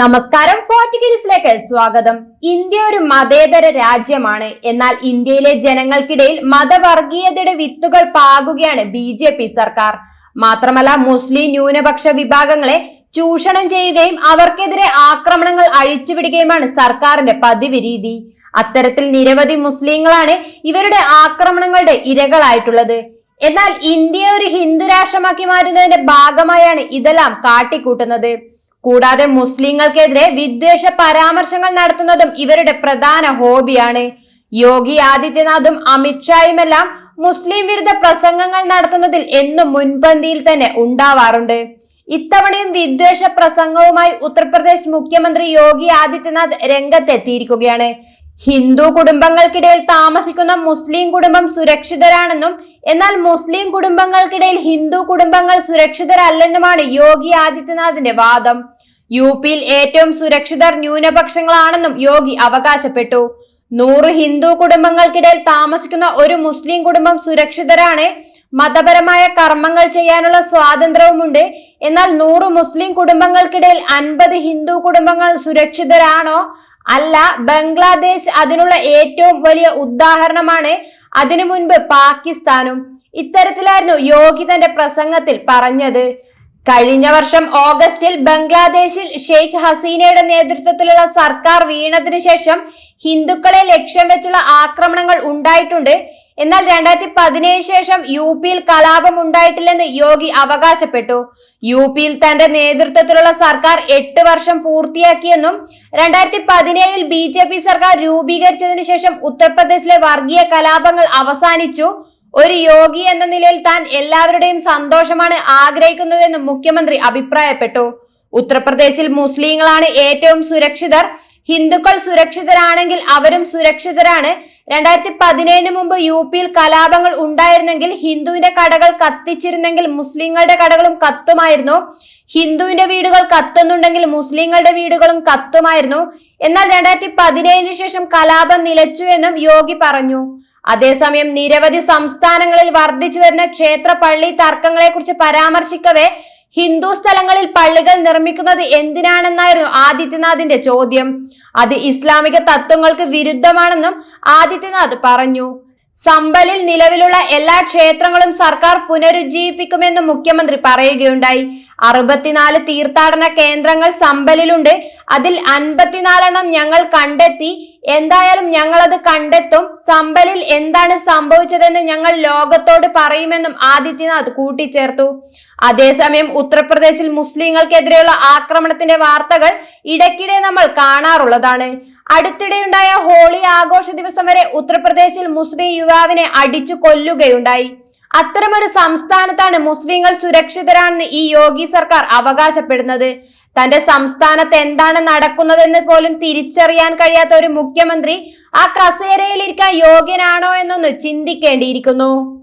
നമസ്കാരം ഫോർട്ടിഗിരിസിലേക്ക് സ്വാഗതം. ഇന്ത്യ ഒരു മതേതര രാജ്യമാണ്. എന്നാൽ ഇന്ത്യയിലെ ജനങ്ങൾക്കിടയിൽ മതവർഗീയതയുടെ വിത്തുകൾ പാകുകയാണ് ബി ജെ പി സർക്കാർ. മാത്രമല്ല മുസ്ലിം ന്യൂനപക്ഷ വിഭാഗങ്ങളെ ചൂഷണം ചെയ്യുകയും അവർക്കെതിരെ ആക്രമണങ്ങൾ അഴിച്ചുവിടുകയുമാണ് സർക്കാരിന്റെ പതിവ് രീതി. അത്തരത്തിൽ നിരവധി മുസ്ലിങ്ങളാണ് ഇവരുടെ ആക്രമണങ്ങളുടെ ഇരകളായിട്ടുള്ളത്. എന്നാൽ ഇന്ത്യ ഒരു ഹിന്ദു രാഷ്ട്രമാക്കി മാറ്റുന്നതിന്റെ ഭാഗമായാണ് ഇതെല്ലാം കാട്ടിക്കൂട്ടുന്നത്. കൂടാതെ മുസ്ലിങ്ങൾക്കെതിരെ വിദ്വേഷ പരാമർശങ്ങൾ നടത്തുന്നതും ഇവരുടെ പ്രധാന ഹോബിയാണ്. യോഗി ആദിത്യനാഥും അമിത്ഷായുമെല്ലാം മുസ്ലിം വിരുദ്ധ പ്രസംഗങ്ങൾ നടത്തുന്നതിൽ എന്നും മുൻപന്തിയിൽ തന്നെ ഉണ്ടാവാറുണ്ട്. ഇത്തവണയും വിദ്വേഷ പ്രസംഗവുമായി ഉത്തർപ്രദേശ് മുഖ്യമന്ത്രി യോഗി ആദിത്യനാഥ് രംഗത്തെത്തിയിരിക്കുകയാണ്. ഹിന്ദു കുടുംബങ്ങൾക്കിടയിൽ താമസിക്കുന്ന മുസ്ലിം കുടുംബം സുരക്ഷിതരാണെന്നും എന്നാൽ മുസ്ലിം കുടുംബങ്ങൾക്കിടയിൽ ഹിന്ദു കുടുംബങ്ങൾ സുരക്ഷിതരല്ലെന്നുമാണ് യോഗി ആദിത്യനാഥിന്റെ വാദം. യു പിയിൽ ഏറ്റവും സുരക്ഷിതർ ന്യൂനപക്ഷങ്ങളാണെന്നും യോഗി അവകാശപ്പെട്ടു. നൂറ് ഹിന്ദു കുടുംബങ്ങൾക്കിടയിൽ താമസിക്കുന്ന ഒരു മുസ്ലിം കുടുംബം സുരക്ഷിതരാണ്. മതപരമായ കർമ്മങ്ങൾ ചെയ്യാനുള്ള സ്വാതന്ത്ര്യവുമുണ്ട്. എന്നാൽ നൂറ് മുസ്ലിം കുടുംബങ്ങൾക്കിടയിൽ അൻപത് ഹിന്ദു കുടുംബങ്ങൾ സുരക്ഷിതരാണോ? അല്ല ബംഗ്ലാദേശ് അതിനുള്ള ഏറ്റവും വലിയ ഉദാഹരണമാണ് അതിനു മുൻപ് പാകിസ്ഥാനും. ഇത്തരത്തിലായിരുന്നു യോഗി തന്റെ പ്രസംഗത്തിൽ പറഞ്ഞത്. കഴിഞ്ഞ വർഷം ഓഗസ്റ്റിൽ ബംഗ്ലാദേശിൽ ഷെയ്ഖ് ഹസീനയുടെ നേതൃത്വത്തിലുള്ള സർക്കാർ വീണതിനു ശേഷം ഹിന്ദുക്കളെ ലക്ഷ്യം വെച്ചുള്ള ആക്രമണങ്ങൾ ഉണ്ടായിട്ടുണ്ട്. എന്നാൽ രണ്ടായിരത്തി പതിനേഴ് ശേഷം യു പിയിൽ കലാപം ഉണ്ടായിട്ടില്ലെന്ന് യോഗി അവകാശപ്പെട്ടു. യു പിയിൽ തന്റെ നേതൃത്വത്തിലുള്ള സർക്കാർ എട്ട് വർഷം പൂർത്തിയാക്കിയെന്നും രണ്ടായിരത്തി പതിനേഴിൽ ബി ജെ പി സർക്കാർ രൂപീകരിച്ചതിനു ശേഷം ഉത്തർപ്രദേശിലെ വർഗീയ കലാപങ്ങൾ അവസാനിച്ചു. ഒരു യോഗി എന്ന നിലയിൽ താൻ എല്ലാവരുടെയും സന്തോഷമാണ് ആഗ്രഹിക്കുന്നതെന്നും മുഖ്യമന്ത്രി അഭിപ്രായപ്പെട്ടു. ഉത്തർപ്രദേശിൽ മുസ്ലിങ്ങളാണ് ഏറ്റവും സുരക്ഷിതർ. ഹിന്ദുക്കൾ സുരക്ഷിതരാണെങ്കിൽ അവരും സുരക്ഷിതരാണ്. രണ്ടായിരത്തി പതിനേഴിന് മുമ്പ് യു പിയിൽ കലാപങ്ങൾ ഉണ്ടായിരുന്നെങ്കിൽ ഹിന്ദുവിന്റെ കടകൾ കത്തിച്ചിരുന്നെങ്കിൽ മുസ്ലിങ്ങളുടെ കടകളും കത്തുമായിരുന്നു. ഹിന്ദുവിന്റെ വീടുകൾ കത്തുന്നുണ്ടെങ്കിൽ മുസ്ലിങ്ങളുടെ വീടുകളും കത്തുമായിരുന്നു. എന്നാൽ രണ്ടായിരത്തി പതിനേഴിന് ശേഷം കലാപം നിലച്ചു എന്നും യോഗി പറഞ്ഞു. അതേസമയം നിരവധി സംസ്ഥാനങ്ങളിൽ വർദ്ധിച്ചു വരുന്ന ക്ഷേത്ര പള്ളി തർക്കങ്ങളെ കുറിച്ച് പരാമർശിക്കവേ ഹിന്ദു സ്ഥലങ്ങളിൽ പള്ളികൾ നിർമ്മിക്കുന്നത് എന്തിനാണെന്നായിരുന്നു ആദിത്യനാഥിന്റെ ചോദ്യം. അത് ഇസ്ലാമിക തത്വങ്ങൾക്ക് വിരുദ്ധമാണെന്നും ആദിത്യനാഥ് പറഞ്ഞു. സമ്പലിൽ നിലവിലുള്ള എല്ലാ ക്ഷേത്രങ്ങളും സർക്കാർ പുനരുജ്ജീവിപ്പിക്കുമെന്നും മുഖ്യമന്ത്രി പറയുകയുണ്ടായി. അറുപത്തിനാല് തീർത്ഥാടന കേന്ദ്രങ്ങൾ സമ്പലിലുണ്ട്. അതിൽ അൻപത്തിനാലെണ്ണം ഞങ്ങൾ കണ്ടെത്തി. എന്തായാലും ഞങ്ങൾ അത് കണ്ടെത്തും. സമ്പലിൽ എന്താണ് സംഭവിച്ചതെന്ന് ഞങ്ങൾ ലോകത്തോട് പറയുമെന്നും ആദിത്യനാഥ് കൂട്ടിച്ചേർത്തു. അതേസമയം ഉത്തർപ്രദേശിൽ മുസ്ലിങ്ങൾക്കെതിരെയുള്ള ആക്രമണത്തിന്റെ വാർത്തകൾ ഇടയ്ക്കിടെ നമ്മൾ കാണാറുള്ളതാണ്. അടുത്തിടെയുണ്ടായ ഹോളി ആഘോഷ ദിവസം വരെ ഉത്തർപ്രദേശിൽ മുസ്ലിം യുവാവിനെ അടിച്ചു കൊല്ലുകയുണ്ടായി. അത്തരമൊരു സംസ്ഥാനത്താണ് മുസ്ലിങ്ങൾ സുരക്ഷിതരാണെന്ന് ഈ യോഗി സർക്കാർ അവകാശപ്പെടുന്നത്. തന്റെ സംസ്ഥാനത്ത് എന്താണ് നടക്കുന്നതെന്ന് പോലും തിരിച്ചറിയാൻ കഴിയാത്ത ഒരു മുഖ്യമന്ത്രി ആ കസേരയിലിരിക്കാൻ യോഗ്യനാണോ എന്നൊന്ന് ചിന്തിക്കേണ്ടിയിരിക്കുന്നു.